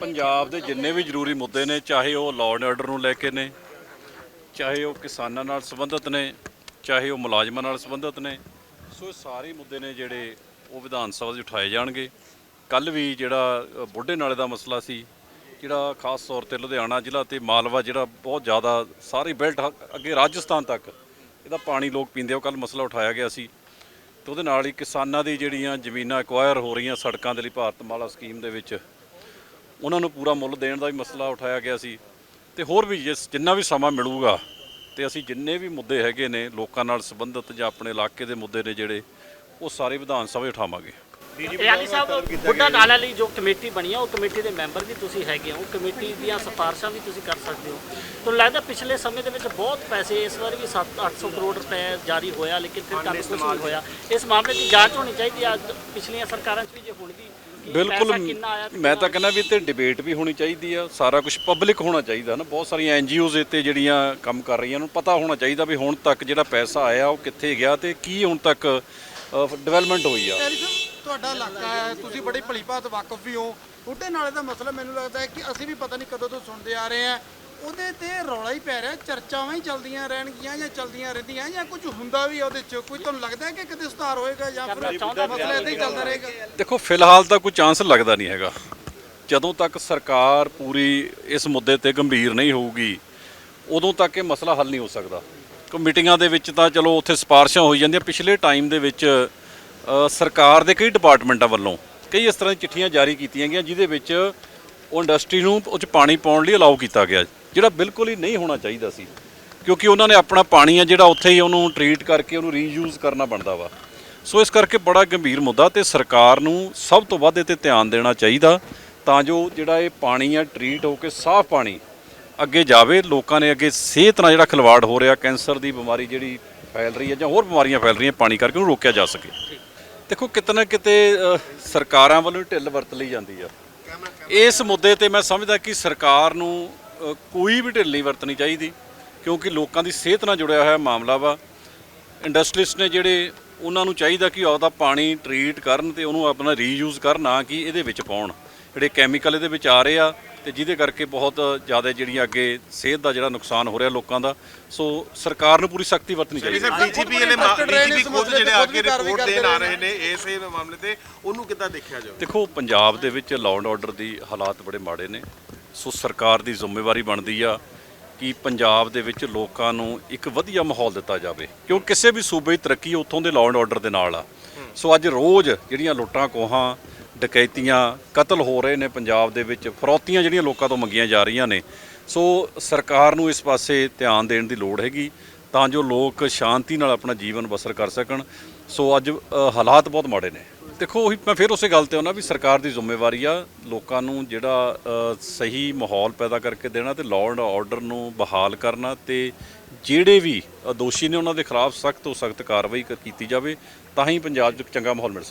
ਪੰਜਾਬ ਦੇ ਜਿੰਨੇ ਵੀ ਜ਼ਰੂਰੀ ਮੁੱਦੇ ਨੇ, ਚਾਹੇ ਉਹ ਲਾਅ ਐਂਡ ਆਰਡਰ ਨੂੰ ਲੈ ਕੇ ਨੇ, ਚਾਹੇ ਉਹ ਕਿਸਾਨਾਂ ਨਾਲ ਸੰਬੰਧਿਤ ਨੇ, ਚਾਹੇ ਉਹ ਮੁਲਾਜ਼ਮਾਂ ਨਾਲ ਸੰਬੰਧਿਤ ਨੇ, ਸੋ ਇਹ ਸਾਰੇ ਮੁੱਦੇ ਨੇ ਜਿਹੜੇ ਉਹ ਵਿਧਾਨ ਸਭਾ 'ਚ ਉਠਾਏ ਜਾਣਗੇ। ਕੱਲ ਵੀ ਜਿਹੜਾ ਬੁੱਢੇ ਨਾਲੇ ਦਾ ਮਸਲਾ ਸੀ, ਜਿਹੜਾ ਖਾਸ ਤੌਰ ਤੇ ਲੁਧਿਆਣਾ ਜ਼ਿਲ੍ਹਾ ਤੇ ਮਾਲਵਾ ਜਿਹੜਾ ਬਹੁਤ ਜ਼ਿਆਦਾ ਸਾਰੀ ਬੈਲਟ ਅੱਗੇ ਰਾਜਸਥਾਨ ਤੱਕ, ਇਹਦਾ ਪਾਣੀ ਲੋਕ ਪੀਂਦੇ ਉਹ ਕੱਲ ਮਸਲਾ ਉਠਾਇਆ ਗਿਆ ਸੀ। ਤੇ ਉਹਦੇ ਨਾਲ ਹੀ ਕਿਸਾਨਾਂ ਦੀ ਜਿਹੜੀਆਂ ਜ਼ਮੀਨਾਂ ਐਕਵਾਇਰ ਹੋ ਰਹੀਆਂ ਸੜਕਾਂ ਦੇ ਲਈ ਭਾਰਤ ਮਾਲਾ ਸਕੀਮ ਦੇ ਵਿੱਚ ਉਹਨਾਂ ਨੂੰ ਪੂਰਾ ਮੁੱਲ ਦੇਣ ਦਾ ਵੀ ਮਸਲਾ ਉਠਾਇਆ ਗਿਆ ਸੀ। ਤੇ ਹੋਰ ਵੀ ਜਿਸ ਜਿੰਨਾ ਵੀ ਸਮਾਂ ਮਿਲੂਗਾ ਤੇ ਅਸੀਂ ਜਿੰਨੇ ਵੀ ਮੁੱਦੇ ਹੈਗੇ ਨੇ ਲੋਕਾਂ ਨਾਲ ਸੰਬੰਧਿਤ ਜਾਂ ਆਪਣੇ ਇਲਾਕੇ ਦੇ ਮੁੱਦੇ ਨੇ ਜਿਹੜੇ ਉਹ ਸਾਰੇ ਵਿਧਾਨ ਸਭਾ ਉਠਾਵਾਂਗੇ ਰਿਆਲੀ ਸਾਹਿਬ ਬੁੱਢਾ ਨਾਲਾ ਲਈ ਜੋ ਕਮੇਟੀ ਬਣੀ ਆ ਉਹ ਕਮੇਟੀ ਦੇ ਮੈਂਬਰ ਵੀ ਤੁਸੀਂ ਹੈਗੇ ਹੋ ਕਮੇਟੀ ਦੀਆਂ ਸਿਫਾਰਸ਼ਾਂ ਵੀ ਤੁਸੀਂ ਕਰ ਸਕਦੇ ਹੋ। ਤੁਹਾਨੂੰ ਲੱਗਦਾ ਪਿਛਲੇ ਸਮੇਂ ਦੇ ਵਿੱਚ ਬਹੁਤ ਪੈਸੇ ਇਸ ਵਾਰ ਵੀ 7-800 ਕਰੋੜ ਰੁਪਏ ਜਾਰੀ ਹੋਇਆ ਲੇਕਿਨ ਫਿਰ ਕੰਮ ਕੁਝ ਨਹੀਂ ਹੋਇਆ। ਇਸ ਮਾਮਲੇ ਦੀ ਜਾਂਚ ਹੋਣੀ ਚਾਹੀਦੀ ਆ। ਪਿਛਲੀਆਂ ਸਰਕਾਰਾਂ 'ਚ ਵੀ ਜੇ ਹੁਣ ਬਿਲਕੁਲ ਪੈਸਾ ਕਿੰਨਾ ਆਇਆ ਤੇ ਮੈਂ ਤਾਂ ਕਹਿੰਦਾ ਵੀ ਤੇ ਡਿਬੇਟ ਵੀ ਹੋਣੀ ਚਾਹੀਦੀ ਆ ਸਾਰਾ ਕੁਝ ਪਬਲਿਕ ਹੋਣਾ ਚਾਹੀਦਾ ਨਾ ਬਹੁਤ ਸਾਰੀਆਂ ਐਨਜੀਓਜ਼ ਇੱਥੇ ਜਿਹੜੀਆਂ ਕੰਮ ਕਰ ਰਹੀਆਂ ਨੂੰ ਪਤਾ ਹੋਣਾ ਚਾਹੀਦਾ ਵੀ ਹੁਣ ਤੱਕ ਜਿਹੜਾ ਪੈਸਾ ਆਇਆ ਉਹ ਕਿੱਥੇ ਗਿਆ ਤੇ ਕੀ ਹੁਣ ਤੱਕ ਡਿਵੈਲਪਮੈਂਟ ਹੋਈ ਆ। ਤੁਹਾਡਾ ਇਲਾਕਾ ਹੈ ਤੁਸੀਂ ਬੜੀ ਭਲੀ ਭਾਤ ਵਾਕਫ ਵੀ ਹੋ। ਬੁੱਢੇ ਨਾਲੇ ਦਾ ਮਸਲਾ ਮੈਨੂੰ ਲੱਗਦਾ ਹੈ ਕਿ ਅਸੀਂ ਵੀ ਪਤਾ ਨਹੀਂ ਕਦੋਂ ਤੋਂ ਸੁਣਦੇ ਆ ਰਹੇ ਹਾਂ। ਉਹਦੇ ਤੇ ਰੌਲਾ ਹੀ ਪੈ ਰਿਹਾ ਚਰਚਾਵਾਂ ਹੀ ਚੱਲਦੀਆਂ ਰਹਿਣਗੀਆਂ ਜਾਂ ਚੱਲਦੀਆਂ ਰਹਿੰਦੀਆਂ ਜਾਂ ਕੁਝ ਹੁੰਦਾ ਵੀ ਆ ਉਹਦੇ ਚ? ਕੋਈ ਤੁਹਾਨੂੰ ਲੱਗਦਾ ਹੈ ਕਿ ਕਦੇ ਸੁਧਾਰ ਹੋਏਗਾ ਜਾਂ ਫਿਰ ਚਾਹੁੰਦਾ ਮਸਲਾ ਇਦਾਂ ਹੀ ਚੱਲਦਾ ਰਹੇਗਾ? ਦੇਖੋ ਫਿਲਹਾਲ ਤਾਂ ਕੋਈ ਚਾਂਸ ਲੱਗਦਾ ਨਹੀਂ ਹੈਗਾ। ਜਦੋਂ ਤੱਕ ਸਰਕਾਰ ਪੂਰੀ ਇਸ ਮੁੱਦੇ ਤੇ ਗੰਭੀਰ ਨਹੀਂ ਹੋਊਗੀ ਉਦੋਂ ਤੱਕ ਇਹ ਮਸਲਾ ਹੱਲ ਨਹੀਂ ਹੋ ਸਕਦਾ। ਕੋ ਮੀਟਿੰਗਾਂ ਦੇ ਵਿੱਚ ਤਾਂ ਚਲੋ ਉੱਥੇ ਸਿਫਾਰਸ਼ਾਂ ਹੋਈ ਜਾਂਦੀਆਂ। ਪਿਛਲੇ ਟਾਈਮ ਦੇ ਵਿੱਚ ਸਰਕਾਰ ਦੇ ਕਈ ਡਿਪਾਰਟਮੈਂਟਾਂ ਵੱਲੋਂ ਕਈ ਇਸ ਤਰ੍ਹਾਂ ਦੀ ਚਿੱਠੀਆਂ ਜਾਰੀ ਕੀਤੀਆਂ ਗਈਆਂ ਜਿਹਦੇ ਵਿੱਚ ਉਹ ਇੰਡਸਟਰੀ ਨੂੰ ਉਹ 'ਚ ਪਾਣੀ ਪਾਉਣ ਲਈ ਅਲਾਉ ਕੀਤਾ ਗਿਆ। ਜਿਹੜਾ ਬਿਲਕੁਲ ਹੀ ਨਹੀਂ ਹੋਣਾ ਚਾਹੀਦਾ ਸੀ। ਕਿਉਂਕਿ ਉਹਨਾਂ ਨੇ ਆਪਣਾ ਪਾਣੀ ਆ ਜਿਹੜਾ ਉੱਥੇ ਹੀ ਉਹਨੂੰ ਟਰੀਟ ਕਰਕੇ ਉਹਨੂੰ ਰੀਯੂਜ਼ ਕਰਨਾ ਬਣਦਾ ਵਾ। ਸੋ ਇਸ ਕਰਕੇ ਬੜਾ ਗੰਭੀਰ ਮੁੱਦਾ ਤੇ ਸਰਕਾਰ ਨੂੰ ਸਭ ਤੋਂ ਵੱਧ ਇਹ ਤੇ ਧਿਆਨ ਦੇਣਾ ਚਾਹੀਦਾ ਤਾਂ ਜੋ ਜਿਹੜਾ ਇਹ ਪਾਣੀ ਆ ਟਰੀਟ ਹੋ ਕੇ ਸਾਫ਼ ਪਾਣੀ ਅੱਗੇ ਜਾਵੇ, ਲੋਕਾਂ ਨੇ ਅੱਗੇ ਸਿਹਤ ਨਾਲ ਜਿਹੜਾ ਖਿਲਵਾੜ ਹੋ ਰਿਹਾ, ਕੈਂਸਰ ਦੀ ਬਿਮਾਰੀ ਜਿਹੜੀ ਫੈਲ ਰਹੀ ਹੈ ਜਾਂ ਹੋਰ ਬਿਮਾਰੀਆਂ ਫੈਲ ਰਹੀਆਂ ਪਾਣੀ ਕਰਕੇ ਉਹਨੂੰ ਰੋਕਿਆ ਜਾ ਸਕੇ। ਦੇਖੋ ਕਿਤੇ ਨਾ ਕਿਤੇ ਸਰਕਾਰਾਂ ਵੱਲੋਂ ਢਿੱਲ ਵਰਤ ਲਈ ਜਾਂਦੀ ਆ। ਇਸ ਮੁੱਦੇ ਤੇ ਮੈਂ ਸਮਝਦਾ ਕਿ ਸਰਕਾਰ ਨੂੰ ਅ, ਕੋਈ ਵੀ ਢਿੱਲ ਨਹੀਂ ਵਰਤਣੀ ਚਾਹੀਦੀ ਕਿਉਂਕਿ ਲੋਕਾਂ ਦੀ ਸਿਹਤ ਨਾਲ ਜੁੜਿਆ ਹੋਇਆ ਮਾਮਲਾ ਵਾ। ਇੰਡਸਟਰੀਸਟ ਨੇ ਜਿਹੜੇ ਉਹਨਾਂ ਨੂੰ ਚਾਹੀਦਾ ਕਿ ਆਪਦਾ ਪਾਣੀ ਟਰੀਟ ਕਰਨ ਤੇ ਉਹਨੂੰ ਆਪਣਾ ਰੀਯੂਜ਼ ਕਰਨ ਨਾ ਕਿ ਇਹਦੇ ਵਿੱਚ ਪਾਉਣ। ਜਿਹੜੇ ਕੈਮੀਕਲ ਇਹਦੇ ਵਿੱਚ ਆ ਰਹੇ ਆ ਤੇ ਜਿਹਦੇ ਕਰਕੇ ਬਹੁਤ ਜ਼ਿਆਦਾ ਜਿਹੜੀਆਂ ਅੱਗੇ ਸਿਹਤ ਦਾ ਜਿਹੜਾ ਨੁਕਸਾਨ ਹੋ ਰਿਹਾ ਲੋਕਾਂ ਦਾ। ਸੋ ਸਰਕਾਰ ਨੂੰ ਪੂਰੀ ਸਖਤੀ ਵਰਤਣੀ ਚਾਹੀਦੀ। ਹੈ ਸਰ ਡੀਜੀਪੀ ਨੇ ਡੀਜੀਪੀ ਖੁਦ ਜਿਹੜੇ ਆ ਕੇ ਰਿਪੋਰਟ ਦੇਣ ਆ ਰਹੇ ਰਹੇ ਨੇ ਇਸੇ ਮਾਮਲੇ ਤੇ ਉਹਨੂੰ ਕਿੱਦਾਂ ਦੇਖਿਆ ਜਾਵੇ? ਦੇਖੋ ਪੰਜਾਬ ਦੇ ਵਿੱਚ ਲਾਅ ਐਂਡ ਆਰਡਰ ਦੀ ਹਾਲਾਤ ਬੜੇ ਮਾੜੇ ਨੇ। ਸੋ ਸਰਕਾਰ ਦੀ ਜ਼ਿੰਮੇਵਾਰੀ ਬਣਦੀ ਆ ਕਿ ਪੰਜਾਬ ਦੇ ਵਿੱਚ ਲੋਕਾਂ ਨੂੰ ਇੱਕ ਵਧੀਆ ਮਾਹੌਲ ਦਿੱਤਾ ਜਾਵੇ। ਕਿਉਂ ਕਿਸੇ ਵੀ ਸੂਬੇ ਦੀ ਤਰੱਕੀ ਉੱਥੋਂ ਦੇ ਲਾਅ ਐਂਡ ਆਰਡਰ ਦੇ ਨਾਲ ਆ। ਸੋ ਅੱਜ ਰੋਜ਼ ਜਿਹੜੀਆਂ ਲੁੱਟਾਂ, ਕੋਹਾਂ, ਡਕੈਤੀਆਂ ਕਤਲ ਹੋ ਰਹੇ ਨੇ ਪੰਜਾਬ ਦੇ ਵਿੱਚ, ਫਰੌਤੀਆਂ ਜਿਹੜੀਆਂ ਲੋਕਾਂ ਤੋਂ ਮੰਗੀਆਂ ਜਾ ਰਹੀਆਂ ਨੇ। ਸੋ ਸਰਕਾਰ ਨੂੰ ਇਸ ਪਾਸੇ ਧਿਆਨ ਦੇਣ ਦੀ ਲੋੜ ਹੈਗੀ, ਤਾਂ ਜੋ ਲੋਕ ਸ਼ਾਂਤੀ ਨਾਲ ਆਪਣਾ ਜੀਵਨ ਬਸਰ ਕਰ ਸਕਣ। ਸੋ ਅੱਜ ਹਾਲਾਤ ਬਹੁਤ ਮਾੜੇ ਨੇ। ਦੇਖੋ, ਉਹੀ ਮੈਂ ਫਿਰ ਉਸੇ ਗੱਲ ਤੇ ਆਉਣਾ ਵੀ ਸਰਕਾਰ ਦੀ ਜ਼ਿੰਮੇਵਾਰੀ ਆ ਲੋਕਾਂ ਨੂੰ ਜਿਹੜਾ ਸਹੀ ਮਾਹੌਲ ਪੈਦਾ ਕਰਕੇ ਦੇਣਾ ਤੇ ਲਾਅ ਐਂਡ ਆਰਡਰ ਨੂੰ ਬਹਾਲ ਕਰਨਾ ਤੇ ਜਿਹੜੇ ਵੀ ਦੋਸ਼ੀ ਨੇ ਉਹਨਾਂ ਦੇ ਖਿਲਾਫ ਸਖਤ ਤੋਂ ਸਖਤ ਕਾਰਵਾਈ ਕੀਤੀ ਜਾਵੇ, ਤਾਂ ਹੀ ਪੰਜਾਬ 'ਚ ਇੱਕ ਚੰਗਾ ਮਾਹੌਲ ਮਿਲ ਸਕਦਾ